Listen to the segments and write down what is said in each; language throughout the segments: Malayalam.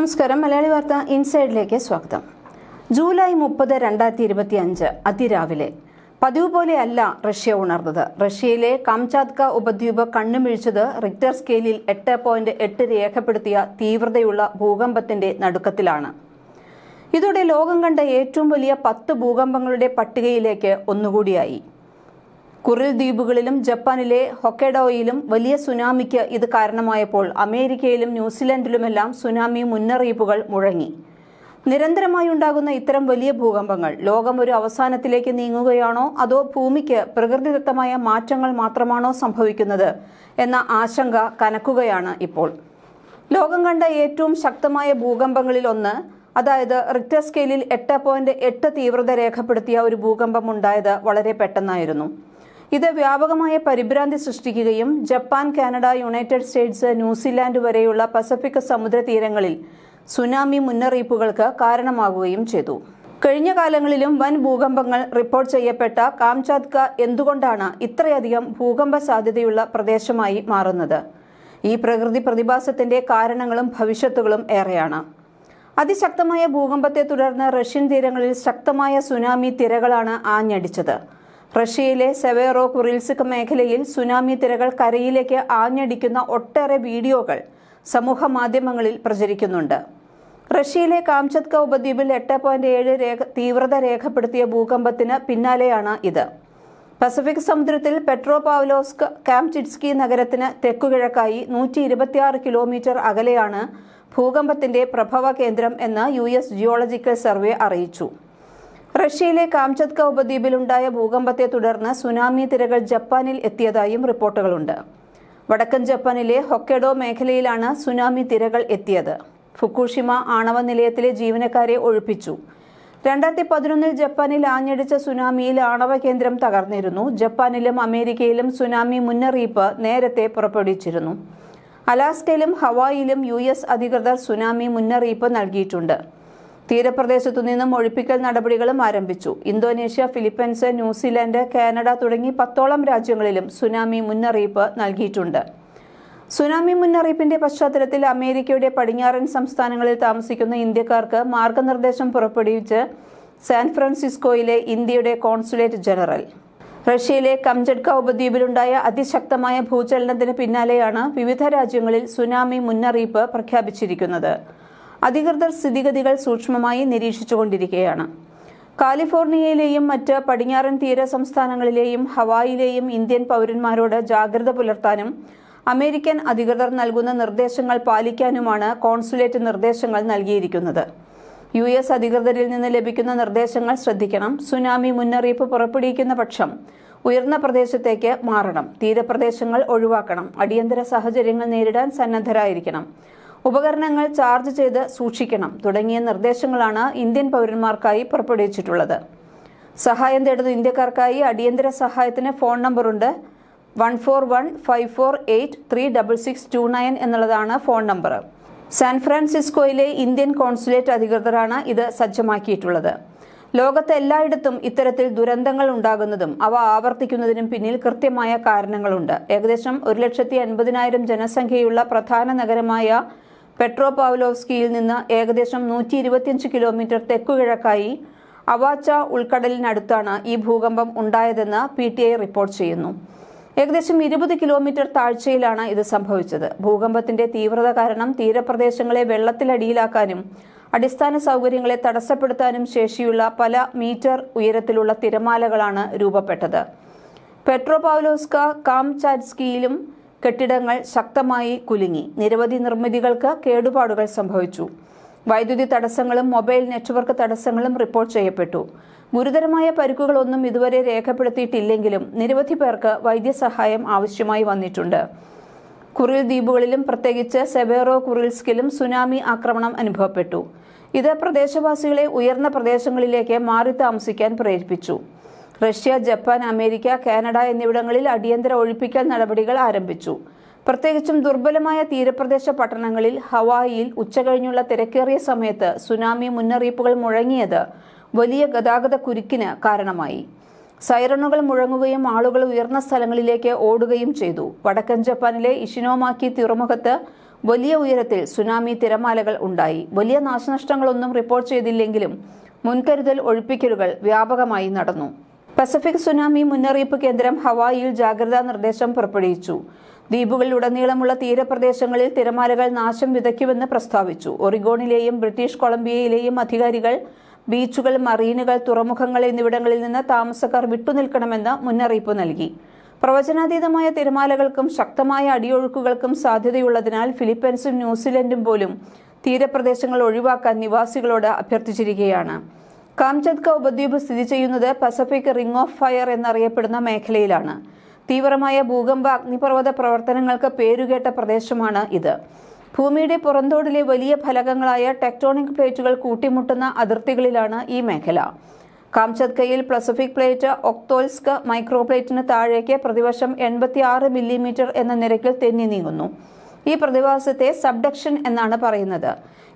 നമസ്കാരം. മലയാളി വാർത്ത ഇൻസൈഡിലേക്ക് സ്വാഗതം. ജൂലൈ മുപ്പത് രണ്ടായിരത്തി ഇരുപത്തി അഞ്ച് അതിരാവിലെ. പതിവ് പോലെയല്ല റഷ്യ ഉണർന്നത്. റഷ്യയിലെ കാംചാത്ക ഉപദ്വീപ് കണ്ണുമിഴിച്ചത് റിക്ടർ സ്കെയിലിൽ എട്ട് പോയിന്റ് എട്ട് രേഖപ്പെടുത്തിയ തീവ്രതയുള്ള ഭൂകമ്പത്തിന്റെ നടുക്കത്തിലാണ്. ഇതോടെ ലോകം കണ്ട ഏറ്റവും വലിയ പത്ത് ഭൂകമ്പങ്ങളുടെ പട്ടികയിലേക്ക് ഒന്നുകൂടിയായി. കുറിൽ ദ്വീപുകളിലും ജപ്പാനിലെ ഹൊക്കഡോയിലും വലിയ സുനാമിക്ക് ഇത് കാരണമായപ്പോൾ അമേരിക്കയിലും ന്യൂസിലൻഡിലുമെല്ലാം സുനാമി മുന്നറിയിപ്പുകൾ മുഴങ്ങി. നിരന്തരമായി ഉണ്ടാകുന്ന ഇത്തരം വലിയ ഭൂകമ്പങ്ങൾ ലോകം ഒരു അവസാനത്തിലേക്ക് നീങ്ങുകയാണോ അതോ ഭൂമിക്ക് പ്രകൃതിദത്തമായ മാറ്റങ്ങൾ മാത്രമാണോ സംഭവിക്കുന്നത് എന്ന ആശങ്ക കനക്കുകയാണ് ഇപ്പോൾ. ലോകം കണ്ട ഏറ്റവും ശക്തമായ ഭൂകമ്പങ്ങളിൽ ഒന്ന് അതായത് റിക്ടർ സ്കെയിലിൽ എട്ട് പോയിന്റ് എട്ട് തീവ്രത രേഖപ്പെടുത്തിയ ഒരു ഭൂകമ്പം ഉണ്ടായത് വളരെ പെട്ടെന്നായിരുന്നു. ഇത് വ്യാപകമായ പരിഭ്രാന്തി സൃഷ്ടിക്കുകയും Japan Canada United States New Zealand വരെയുള്ള പസഫിക് സമുദ്ര തീരങ്ങളിൽ സുനാമി മുന്നറിയിപ്പുകൾക്ക് കാരണമാകുകയും ചെയ്തു. കഴിഞ്ഞ കാലങ്ങളിലും വൻ ഭൂകമ്പങ്ങൾ റിപ്പോർട്ട് ചെയ്യപ്പെട്ട കാംചാത്ക എന്തുകൊണ്ടാണ് ഇത്രയധികം ഭൂകമ്പ സാധ്യതയുള്ള പ്രദേശമായി മാറുന്നത്? ഈ പ്രകൃതി പ്രതിഭാസത്തിന്റെ കാരണങ്ങളും ഭവിഷ്യത്തുകളും ഏറെയാണ്. അതിശക്തമായ ഭൂകമ്പത്തെ തുടർന്ന് റഷ്യൻ തീരങ്ങളിൽ ശക്തമായ സുനാമി തിരകളാണ് ആഞ്ഞടിച്ചത്. റഷ്യയിലെ സെവേറോ കുറിൽസിക് മേഖലയിൽ സുനാമി തിരകൾ കരയിലേക്ക് ആഞ്ഞടിക്കുന്ന ഒട്ടേറെ വീഡിയോകൾ സമൂഹ മാധ്യമങ്ങളിൽ പ്രചരിക്കുന്നുണ്ട്. റഷ്യയിലെ കാംചത്ക ഉപദ്വീപിൽ എട്ട് പോയിന്റ് ഏഴ് രേഖ തീവ്രത രേഖപ്പെടുത്തിയ ഭൂകമ്പത്തിന് പിന്നാലെയാണ് ഇത്. പസഫിക് സമുദ്രത്തിൽ പെട്രോ പാവ്ലോസ്ക് കാംചിറ്റ്സ്കി നഗരത്തിന് തെക്കുകിഴക്കായി നൂറ്റി ഇരുപത്തിയാറ് കിലോമീറ്റർ അകലെയാണ് ഭൂകമ്പത്തിന്റെ പ്രഭവ കേന്ദ്രം എന്ന് യു എസ് ജിയോളജിക്കൽ സർവേ അറിയിച്ചു. റഷ്യയിലെ കാംചത്ക ഉപദ്വീപിലുണ്ടായ ഭൂകമ്പത്തെ തുടർന്ന് സുനാമി തിരകൾ ജപ്പാനിൽ എത്തിയതായും റിപ്പോർട്ടുകളുണ്ട്. വടക്കൻ ജപ്പാനിലെ ഹൊക്കെഡോ മേഖലയിലാണ് സുനാമി തിരകൾ എത്തിയത്. ഫുക്കുഷിമ ആണവ നിലയത്തിലെ ജീവനക്കാരെ ഒഴിപ്പിച്ചു. രണ്ടായിരത്തി പതിനൊന്നിൽ ജപ്പാനിൽ ആഞ്ഞടിച്ച സുനാമിയിൽ ആണവ കേന്ദ്രം തകർന്നിരുന്നു. ജപ്പാനിലും അമേരിക്കയിലും സുനാമി മുന്നറിയിപ്പ് നേരത്തെ പുറപ്പെടുവിച്ചിരുന്നു. അലാസ്കയിലും ഹവായിലും യു എസ് അധികൃതർ സുനാമി മുന്നറിയിപ്പ് നൽകിയിട്ടുണ്ട്. തീരപ്രദേശത്തു നിന്നും ഒഴിപ്പിക്കൽ നടപടികളും ആരംഭിച്ചു. ഇന്തോനേഷ്യ ഫിലിപ്പൈൻസ് ന്യൂസിലാൻഡ് കാനഡ തുടങ്ങി പത്തോളം രാജ്യങ്ങളിലും സുനാമി മുന്നറിയിപ്പ് നൽകിയിട്ടുണ്ട്. സുനാമി മുന്നറിയിപ്പിന്റെ പശ്ചാത്തലത്തിൽ അമേരിക്കയുടെ പടിഞ്ഞാറൻ സംസ്ഥാനങ്ങളിൽ താമസിക്കുന്ന ഇന്ത്യക്കാർക്ക് മാർഗനിർദ്ദേശം പുറപ്പെടുവിച്ച് സാൻ ഫ്രാൻസിസ്കോയിലെ ഇന്ത്യയുടെ കോൺസുലേറ്റ് ജനറൽ. റഷ്യയിലെ കംജഡ്ക ഉപദ്വീപിലുണ്ടായ അതിശക്തമായ ഭൂചലനത്തിന് പിന്നാലെയാണ് വിവിധ രാജ്യങ്ങളിൽ സുനാമി മുന്നറിയിപ്പ് പ്രഖ്യാപിച്ചിരിക്കുന്നത്. അധികൃതർ സ്ഥിതിഗതികൾ സൂക്ഷ്മമായി നിരീക്ഷിച്ചുകൊണ്ടിരിക്കുകയാണ്. കാലിഫോർണിയയിലെയും മറ്റ് പടിഞ്ഞാറൻ തീര സംസ്ഥാനങ്ങളിലെയും ഹവായിലെയും ഇന്ത്യൻ പൗരന്മാരോട് ജാഗ്രത പുലർത്താനും അമേരിക്കൻ അധികൃതർ നൽകുന്ന നിർദ്ദേശങ്ങൾ പാലിക്കാനുമാണ് കോൺസുലേറ്റ് നിർദ്ദേശങ്ങൾ നൽകിയിരിക്കുന്നത്. യു എസ് അധികൃതരിൽ നിന്ന് ലഭിക്കുന്ന നിർദ്ദേശങ്ങൾ ശ്രദ്ധിക്കണം. സുനാമി മുന്നറിയിപ്പ് പുറപ്പെടുവിക്കുന്ന പക്ഷം ഉയർന്ന പ്രദേശത്തേക്ക് മാറണം. തീരപ്രദേശങ്ങൾ ഒഴിവാക്കണം. അടിയന്തര സാഹചര്യങ്ങൾ നേരിടാൻ സന്നദ്ധരായിരിക്കണം. ഉപകരണങ്ങൾ ചാർജ് ചെയ്ത് സൂക്ഷിക്കണം തുടങ്ങിയ നിർദ്ദേശങ്ങളാണ് ഇന്ത്യൻ പൗരന്മാർക്കായി പുറപ്പെടുവിച്ചിട്ടുള്ളത്. സഹായം തേടുന്ന ഇന്ത്യക്കാർക്കായി അടിയന്തര സഹായത്തിന് phone നമ്പറുണ്ട്. One four one five four eight three double six two nine എന്നുള്ളതാണ് ഫോൺ നമ്പർ. സാൻ ഫ്രാൻസിസ്കോയിലെ ഇന്ത്യൻ കോൺസുലേറ്റ് അധികൃതരാണ് ഇത് സജ്ജമാക്കിയിട്ടുള്ളത്. ലോകത്ത് എല്ലായിടത്തും ഇത്തരത്തിൽ ദുരന്തങ്ങൾ ഉണ്ടാകുന്നതും അവ ആവർത്തിക്കുന്നതിനും പിന്നിൽ കൃത്യമായ കാരണങ്ങളുണ്ട്. ഏകദേശം ഒരു ലക്ഷത്തി അൻപതിനായിരം ജനസംഖ്യയുള്ള പ്രധാന നഗരമായ പെട്രോപാവ്ലോവ്സ്കിയിൽ നിന്ന് ഏകദേശം നൂറ്റി ഇരുപത്തിയഞ്ച് കിലോമീറ്റർ തെക്കുകിഴക്കായി അവാച്ച ഉൾക്കടലിനടുത്താണ് ഈ ഭൂകമ്പം ഉണ്ടായതെന്ന് പി ടി ഐ റിപ്പോർട്ട് ചെയ്യുന്നു. ഏകദേശം ഇരുപത് കിലോമീറ്റർ താഴ്ചയിലാണ് ഇത് സംഭവിച്ചത്. ഭൂകമ്പത്തിന്റെ തീവ്രത കാരണം തീരപ്രദേശങ്ങളെ വെള്ളത്തിലടിയിലാക്കാനും അടിസ്ഥാന സൗകര്യങ്ങളെ തടസ്സപ്പെടുത്താനും ശേഷിയുള്ള പല മീറ്റർ ഉയരത്തിലുള്ള തിരമാലകളാണ് രൂപപ്പെട്ടത്. പെട്രോ പാവ്ലോസ്ക കാംചാറ്റ്സ്കിയിലും കെട്ടിടങ്ങൾ ശക്തമായി കുലുങ്ങി. നിരവധി നിർമ്മിതികൾക്ക് കേടുപാടുകൾ സംഭവിച്ചു. വൈദ്യുതി തടസ്സങ്ങളും മൊബൈൽ നെറ്റ്വർക്ക് തടസ്സങ്ങളും റിപ്പോർട്ട് ചെയ്യപ്പെട്ടു. ഗുരുതരമായ പരിക്കുകളൊന്നും ഇതുവരെ രേഖപ്പെടുത്തിയിട്ടില്ലെങ്കിലും നിരവധി പേർക്ക് വൈദ്യസഹായം ആവശ്യമായി വന്നിട്ടുണ്ട്. കുറിൽ ദ്വീപുകളിലും പ്രത്യേകിച്ച് സെബേറോ കുറിൽസ്കിലും സുനാമി ആക്രമണം അനുഭവപ്പെട്ടു. ഇത് പ്രദേശവാസികളെ ഉയർന്ന പ്രദേശങ്ങളിലേക്ക് മാറി താമസിക്കാൻ പ്രേരിപ്പിച്ചു. റഷ്യ ജപ്പാൻ അമേരിക്ക കാനഡ എന്നിവിടങ്ങളിൽ അടിയന്തര ഒഴിപ്പിക്കൽ നടപടികൾ ആരംഭിച്ചു. പ്രത്യേകിച്ചും ദുർബലമായ തീരപ്രദേശ പട്ടണങ്ങളിൽ ഹവായിയിൽ ഉച്ചകഴിഞ്ഞുള്ള തിരക്കേറിയ സമയത്ത് സുനാമി മുന്നറിയിപ്പുകൾ മുഴങ്ങിയത് വലിയ ഗതാഗത കുരുക്കിന് കാരണമായി. സൈറണുകൾ മുഴങ്ങുകയും ആളുകൾ ഉയർന്ന സ്ഥലങ്ങളിലേക്ക് ഓടുകയും ചെയ്തു. വടക്കൻ ജപ്പാനിലെ ഇഷിനോമാക്കി തുറമുഖത്ത് വലിയ ഉയരത്തിൽ സുനാമി തിരമാലകൾ ഉണ്ടായി. വലിയ നാശനഷ്ടങ്ങളൊന്നും റിപ്പോർട്ട് ചെയ്തില്ലെങ്കിലും മുൻകരുതൽ ഒഴിപ്പിക്കലുകൾ വ്യാപകമായി നടന്നു. പസഫിക് സുനാമി മുന്നറിയിപ്പ് കേന്ദ്രം ഹവായിൽ ജാഗ്രതാ നിർദ്ദേശം പുറപ്പെടുവിച്ചു. ദ്വീപുകളിലുടനീളമുള്ള തീരപ്രദേശങ്ങളിൽ തിരമാലകൾ നാശം വിതയ്ക്കുമെന്ന് പ്രസ്താവിച്ചു. ഒറിഗോണിലെയും ബ്രിട്ടീഷ് കൊളംബിയയിലെയും അധികാരികൾ ബീച്ചുകൾ മറീനുകൾ തുറമുഖങ്ങൾ എന്നിവിടങ്ങളിൽ നിന്ന് താമസക്കാർ വിട്ടുനിൽക്കണമെന്ന് മുന്നറിയിപ്പ് നൽകി. പ്രവചനാതീതമായ തിരമാലകൾക്കും ശക്തമായ അടിയൊഴുക്കുകൾക്കും സാധ്യതയുള്ളതിനാൽ ഫിലിപ്പൈൻസും ന്യൂസിലൻഡും പോലും തീരപ്രദേശങ്ങൾ ഒഴിവാക്കാൻ നിവാസികളോട് അഭ്യർത്ഥിച്ചിരിക്കുകയാണ്. കാംചത്ക ഉപദ്വീപ് സ്ഥിതി ചെയ്യുന്നത് പസഫിക് റിംഗ് ഓഫ് ഫയർ എന്നറിയപ്പെടുന്ന മേഖലയിലാണ്. തീവ്രമായ ഭൂകമ്പ അഗ്നിപർവത പ്രവർത്തനങ്ങൾക്ക് പേരുകേട്ട പ്രദേശമാണ് ഇത്. ഭൂമിയുടെ പുറന്തോടിലെ വലിയ ഫലകങ്ങളായ ടെക്ടോണിക് പ്ലേറ്റുകൾ കൂട്ടിമുട്ടുന്ന അതിർത്തികളിലാണ് ഈ മേഖല. കാംചത്കയിൽ പസഫിക് പ്ലേറ്റ് ഒക്തോൽസ്ക് മൈക്രോപ്ലേറ്റിന് താഴേക്ക് പ്രതിവർഷം എൺപത്തി ആറ് മില്ലിമീറ്റർ എന്ന നിരക്കിൽ തെന്നി നീങ്ങുന്നു. ഈ പ്രതിഭാസത്തെ സബ്ഡക്ഷൻ എന്നാണ് പറയുന്നത്.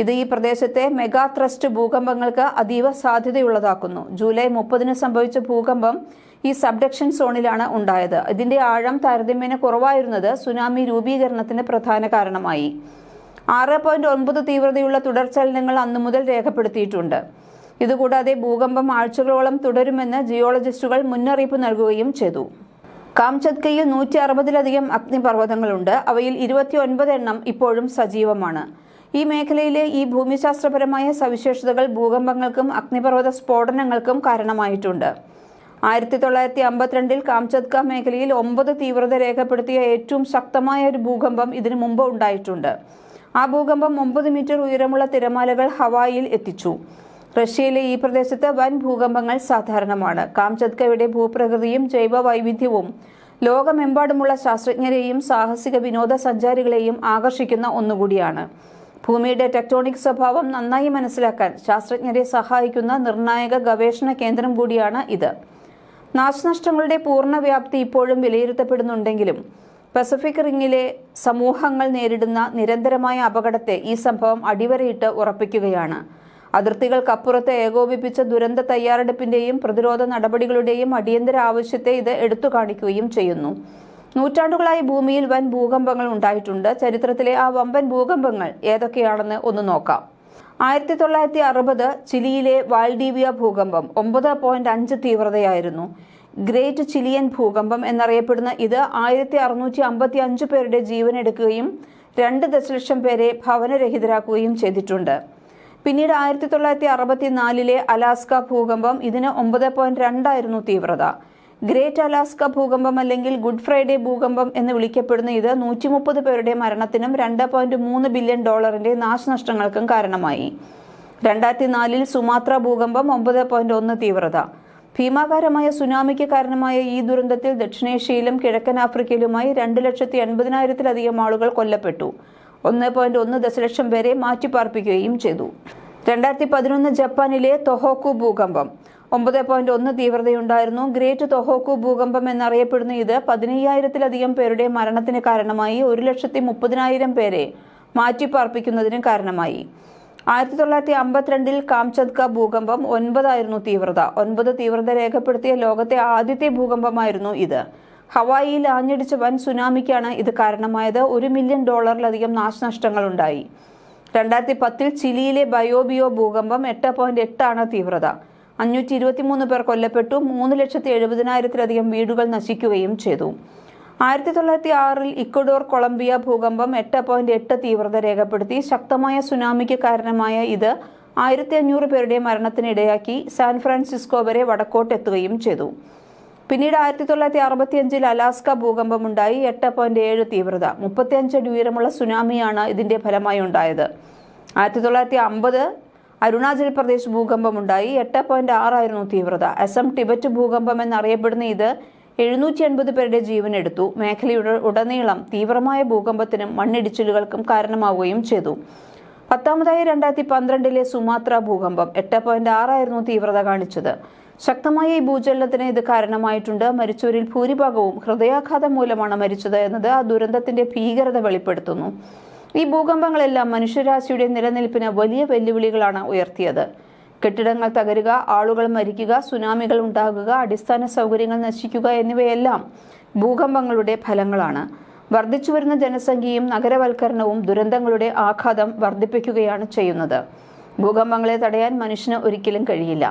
ഇത് ഈ പ്രദേശത്തെ മെഗാ ത്രസ്റ്റ് ഭൂകമ്പങ്ങൾക്ക് അതീവ സാധ്യതയുള്ളതാക്കുന്നു. ജൂലൈ മുപ്പതിന് സംഭവിച്ച ഭൂകമ്പം ഈ സബ്ഡക്ഷൻ സോണിലാണ് ഉണ്ടായത്. ഇതിന്റെ ആഴം താരതമ്യേന കുറവായിരുന്നത് സുനാമി രൂപീകരണത്തിന് പ്രധാന കാരണമായി. ആറ് പോയിന്റ് ഒൻപത് തീവ്രതയുള്ള തുടർചലനങ്ങൾ അന്നു മുതൽ രേഖപ്പെടുത്തിയിട്ടുണ്ട്. ഇതുകൂടാതെ ഭൂകമ്പം ആഴ്ചകളോളം തുടരുമെന്ന് ജിയോളജിസ്റ്റുകൾ മുന്നറിയിപ്പ് നൽകുകയും ചെയ്തു. കാംചത്കയിൽ നൂറ്റി അറുപതിലധികം അഗ്നിപർവതങ്ങളുണ്ട്. അവയിൽ ഇരുപത്തി ഒൻപത് എണ്ണം ഇപ്പോഴും സജീവമാണ്. ഈ മേഖലയിലെ ഈ ഭൂമിശാസ്ത്രപരമായ സവിശേഷതകൾ ഭൂകമ്പങ്ങൾക്കും അഗ്നിപർവത സ്ഫോടനങ്ങൾക്കും കാരണമായിട്ടുണ്ട്. ആയിരത്തി തൊള്ളായിരത്തി അമ്പത്തിരണ്ടിൽ കാംചത്ക മേഖലയിൽ ഒമ്പത് തീവ്രത രേഖപ്പെടുത്തിയ ഏറ്റവും ശക്തമായ ഒരു ഭൂകമ്പം ഇതിനു മുമ്പ് ഉണ്ടായിട്ടുണ്ട്. ആ ഭൂകമ്പം ഒമ്പത് മീറ്റർ ഉയരമുള്ള തിരമാലകൾ ഹവായിൽ എത്തിച്ചു. റഷ്യയിലെ ഈ പ്രദേശത്ത് വൻ ഭൂകമ്പങ്ങൾ സാധാരണമാണ്. കാംചത്കയുടെ ഭൂപ്രകൃതിയും ജൈവ വൈവിധ്യവും ലോകമെമ്പാടുമുള്ള ശാസ്ത്രജ്ഞരെയും സാഹസിക വിനോദസഞ്ചാരികളെയും ആകർഷിക്കുന്ന ഒന്നുകൂടിയാണ്. ഭൂമിയുടെ ടെക്ടോണിക് സ്വഭാവം നന്നായി മനസ്സിലാക്കാൻ ശാസ്ത്രജ്ഞരെ സഹായിക്കുന്ന നിർണായക ഗവേഷണ കേന്ദ്രം കൂടിയാണ് ഇത്. നാശനഷ്ടങ്ങളുടെ പൂർണ വ്യാപ്തി ഇപ്പോഴും വിലയിരുത്തപ്പെടുന്നുണ്ടെങ്കിലും പസഫിക് റിംഗിലെ സമൂഹങ്ങൾ നേരിടുന്ന നിരന്തരമായ അപകടത്തെ ഈ സംഭവം അടിവരയിട്ട് ഉറപ്പിക്കുകയാണ്. അതിർത്തികൾക്കപ്പുറത്ത് ഏകോപിപ്പിച്ച ദുരന്ത തയ്യാറെടുപ്പിന്റെയും പ്രതിരോധ നടപടികളുടെയും അടിയന്തര ആവശ്യത്തെ ഇത് എടുത്തു കാണിക്കുകയും ചെയ്യുന്നു. നൂറ്റാണ്ടുകളായി ഭൂമിയിൽ വൻ ഭൂകമ്പങ്ങൾ ഉണ്ടായിട്ടുണ്ട്. ചരിത്രത്തിലെ ആ വമ്പൻ ഭൂകമ്പങ്ങൾ ഏതൊക്കെയാണെന്ന് ഒന്ന് നോക്കാം. ആയിരത്തി തൊള്ളായിരത്തി അറുപത് ചിലിയിലെ വാൽഡീവിയ ഭൂകമ്പം ഒമ്പത് പോയിന്റ് അഞ്ച് തീവ്രതയായിരുന്നു. ഗ്രേറ്റ് ചിലിയൻ ഭൂകമ്പം എന്നറിയപ്പെടുന്ന ഇത് ആയിരത്തി അറുന്നൂറ്റി അമ്പത്തി അഞ്ച് പേരുടെ ജീവനെടുക്കുകയും രണ്ട് ദശലക്ഷം പേരെ ഭവനരഹിതരാക്കുകയും ചെയ്തിട്ടുണ്ട്. പിന്നീട് ആയിരത്തി തൊള്ളായിരത്തി അറുപത്തിനാലിലെ അലാസ്ക ഭൂകമ്പം ഇതിന് ഒമ്പത് പോയിന്റ് രണ്ടായിരുന്നു തീവ്രത. ഗ്രേറ്റ് അലാസ്ക ഭൂകമ്പം അല്ലെങ്കിൽ ഗുഡ് ഫ്രൈഡേ ഭൂകമ്പം എന്ന് വിളിക്കപ്പെടുന്ന ഇത് നൂറ്റി മുപ്പത് പേരുടെ മരണത്തിനും രണ്ട് പോയിന്റ് മൂന്ന് ബില്യൺ ഡോളറിന്റെ നാശനഷ്ടങ്ങൾക്കും കാരണമായി. രണ്ടായിരത്തി നാലിൽ സുമാത്ര ഭൂകമ്പം ഒമ്പത് പോയിന്റ് ഒന്ന് തീവ്രത. ഭീമാകാരമായ സുനാമിക്ക് കാരണമായ ഈ ദുരന്തത്തിൽ ദക്ഷിണേഷ്യയിലും കിഴക്കൻ ആഫ്രിക്കയിലുമായി രണ്ട് ലക്ഷത്തി എൺപതിനായിരത്തിലധികം ആളുകൾ കൊല്ലപ്പെട്ടു. ഒന്ന് പോയിന്റ് ഒന്ന് ദശലക്ഷം പേരെ മാറ്റിപ്പാർപ്പിക്കുകയും ചെയ്തു. രണ്ടായിരത്തി പതിനൊന്ന് ജപ്പാനിലെ തൊഹോക്കു ഭൂകമ്പം. ഒമ്പത് പോയിന്റ് ഒന്ന് തീവ്രതയുണ്ടായിരുന്നു. ഗ്രേറ്റ് തൊഹോക്കു ഭൂകമ്പം എന്നറിയപ്പെടുന്ന ഇത് പതിനയ്യായിരത്തിലധികം പേരുടെ മരണത്തിന് കാരണമായി. ഒരു ലക്ഷത്തി മുപ്പതിനായിരം പേരെ മാറ്റിപ്പാർപ്പിക്കുന്നതിന് കാരണമായി. ആയിരത്തി തൊള്ളായിരത്തി അമ്പത്തിരണ്ടിൽ കാംചത്ക ഭൂകമ്പം ഒൻപതായിരുന്നു തീവ്രത. ഒൻപത് തീവ്രത രേഖപ്പെടുത്തിയ ലോകത്തെ ആദ്യത്തെ ഭൂകമ്പമായിരുന്നു ഇത്. ഹവായിയിൽ ആഞ്ഞടിച്ച വൻ സുനാമിക്കാണ് ഇത് കാരണമായത്. ഒരു മില്യൺ ഡോളറിലധികം നാശനഷ്ടങ്ങൾ ഉണ്ടായി രണ്ടായിരത്തി പത്തിൽ ചിലിയിലെ ബയോബിയോ ഭൂകമ്പം എട്ട് പോയിന്റ് എട്ടാണ് തീവ്രത. അഞ്ഞൂറ്റി ഇരുപത്തിമൂന്ന് പേർ കൊല്ലപ്പെട്ടു. മൂന്ന് ലക്ഷത്തി എഴുപതിനായിരത്തിലധികം വീടുകൾ നശിക്കുകയും ചെയ്തു. ആയിരത്തി തൊള്ളായിരത്തി ആറിൽ ഇക്വഡോർ കൊളംബിയ ഭൂകമ്പം എട്ട് പോയിന്റ് എട്ട് തീവ്രത രേഖപ്പെടുത്തി. ശക്തമായ സുനാമിക്ക് കാരണമായ ഇത് ആയിരത്തി അഞ്ഞൂറ് പേരുടെ മരണത്തിനിടയാക്കി സാൻ ഫ്രാൻസിസ്കോ വരെ വടക്കോട്ടെത്തുകയും ചെയ്തു. പിന്നീട് ആയിരത്തി തൊള്ളായിരത്തി അറുപത്തിയഞ്ചിൽ അലാസ്ക ഭൂകമ്പമുണ്ടായി എട്ട് പോയിന്റ് ഏഴ് തീവ്രത. മുപ്പത്തിയഞ്ച് അടി ഉയരമുള്ള സുനാമിയാണ് ഇതിന്റെ ഫലമായി ഉണ്ടായത്. ആയിരത്തി തൊള്ളായിരത്തി അമ്പത് അരുണാചൽ പ്രദേശ് ഭൂകമ്പമുണ്ടായി. എട്ട് പോയിന്റ് ആറായിരുന്നു തീവ്രത. അസം ടിബറ്റ് ഭൂകമ്പം എന്നറിയപ്പെടുന്ന ഇത് എഴുന്നൂറ്റി അൻപത് പേരുടെ ജീവനെടുത്തു. മേഖലയുടെ ഉടനീളം തീവ്രമായ ഭൂകമ്പത്തിനും മണ്ണിടിച്ചിലുകൾക്കും കാരണമാവുകയും ചെയ്തു. പത്താമതായി രണ്ടായിരത്തി പന്ത്രണ്ടിലെ സുമാത്ര ഭൂകമ്പം. എട്ട് പോയിന്റ് ആറായിരുന്നു തീവ്രത കാണിച്ചത്. ശക്തമായ ഈ ഭൂചലനത്തിന് ഇത് കാരണമായിട്ടുണ്ട്. മരിച്ചവരിൽ ഭൂരിഭാഗവും ഹൃദയാഘാതം മൂലമാണ് മരിച്ചത് എന്നത് ആ ദുരന്തത്തിന്റെ ഭീകരത വെളിപ്പെടുത്തുന്നു. ഈ ഭൂകമ്പങ്ങളെല്ലാം മനുഷ്യരാശിയുടെ നിലനിൽപ്പിന് വലിയ വെല്ലുവിളികളാണ് ഉയർത്തിയത്. കെട്ടിടങ്ങൾ തകരുക ആളുകൾ മരിക്കുക സുനാമികൾ ഉണ്ടാകുക അടിസ്ഥാന സൗകര്യങ്ങൾ നശിക്കുക എന്നിവയെല്ലാം ഭൂകമ്പങ്ങളുടെ ഫലങ്ങളാണ്. വർദ്ധിച്ചു വരുന്ന ജനസംഖ്യയും നഗരവൽക്കരണവും ദുരന്തങ്ങളുടെ ആഘാതം വർദ്ധിപ്പിക്കുകയാണ് ചെയ്യുന്നത്. ഭൂകമ്പങ്ങളെ തടയാൻ മനുഷ്യന് ഒരിക്കലും കഴിയില്ല.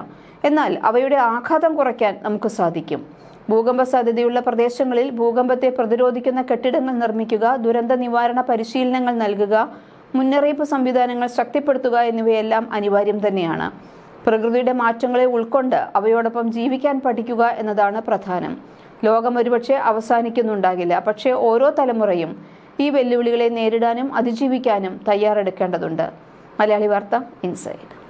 എന്നാൽ അവയുടെ ആഘാതം കുറയ്ക്കാൻ നമുക്ക് സാധിക്കും. ഭൂകമ്പ സാധ്യതയുള്ള പ്രദേശങ്ങളിൽ ഭൂകമ്പത്തെ പ്രതിരോധിക്കുന്ന കെട്ടിടങ്ങൾ നിർമ്മിക്കുക ദുരന്ത നിവാരണ പരിശീലനങ്ങൾ നൽകുക മുന്നറിയിപ്പ് സംവിധാനങ്ങൾ ശക്തിപ്പെടുത്തുക എന്നിവയെല്ലാം അനിവാര്യം തന്നെയാണ്. പ്രകൃതിയുടെ മാറ്റങ്ങളെ ഉൾക്കൊണ്ട് അവയോടൊപ്പം ജീവിക്കാൻ പഠിക്കുക എന്നതാണ് പ്രധാനം. ലോകം ഒരുപക്ഷെ അവസാനിക്കുന്നുണ്ടാകില്ല. പക്ഷേ ഓരോ തലമുറയും ഈ വെല്ലുവിളികളെ നേരിടാനും അതിജീവിക്കാനും തയ്യാറെടുക്കേണ്ടതുണ്ട്. മലയാളി വാർത്ത ഇൻസൈഡ്.